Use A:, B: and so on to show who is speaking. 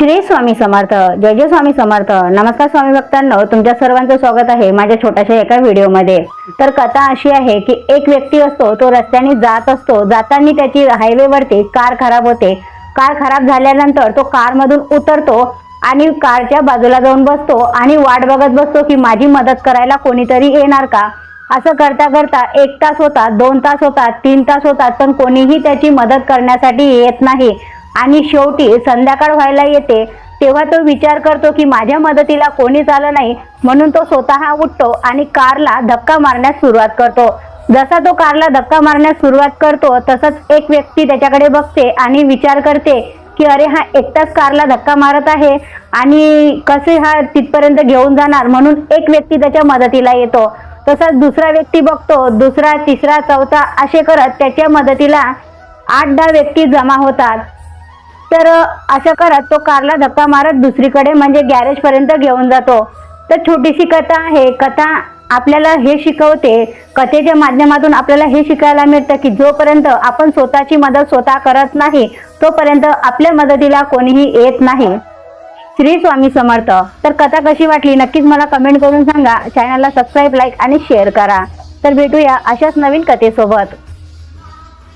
A: श्री स्वामी समर्थ जय जय स्वामी समर्थ. नमस्कार स्वामी भक्तांनो तुमच्या सर्वांचं स्वागत आहे माझ्या छोट्याशा एका व्हिडिओमध्ये. तर कथा अशी आहे की एक व्यक्ती असतो तो रस्त्याने जात असतो. जाताना त्याची हायवेवरती कार खराब होते. कार खराब झाल्यानंतर तो कारमधून उतरतो आणि कारच्या बाजूला जाऊन बसतो आणि वाट बघत बसतो की माझी मदत करायला कोणीतरी येणार का? असं करता करता एक तास होतात दोन तास होतात तीन तास होतात पण कोणीही त्याची मदत करण्यासाठी येत नाही. आणि शेवटी संध्याकाळ व्हायला येते तेव्हा तो विचार करतो की माझ्या मदतीला कोणीच आलं नाही म्हणून तो स्वतः उठतो आणि कारला धक्का मारण्यास सुरुवात करतो. जसा तो कारला धक्का मारण्यास सुरुवात करतो तसंच एक व्यक्ती त्याच्याकडे बघते आणि विचार करते की अरे हा एकटाच कारला धक्का मारत आहे आणि कसे हा तिथपर्यंत घेऊन जाणार? म्हणून एक व्यक्ती त्याच्या मदतीला येतो. तसाच दुसरा व्यक्ती बघतो दुसरा तिसरा चौथा असे करत त्याच्या मदतीला आठ दहा व्यक्ती जमा होतात. तर असं करत तो कारला धक्का मारत दुसरीकडे म्हणजे गॅरेजपर्यंत घेऊन जातो. तर छोटीशी कथा आहे कथा आपल्याला हे शिकवते. कथेच्या माध्यमातून आपल्याला हे शिकायला मिळतं की जोपर्यंत आपण स्वतःची मदत स्वतः करत नाही तोपर्यंत आपल्या मदतीला कोणीही येत नाही. श्री स्वामी समर्थ. तर कथा कशी वाटली? नक्कीच मला कमेंट करून सांगा. चॅनलला सबस्क्राईब लाईक आणि शेअर करा. तर भेटूया अशाच नवीन कथेसोबत.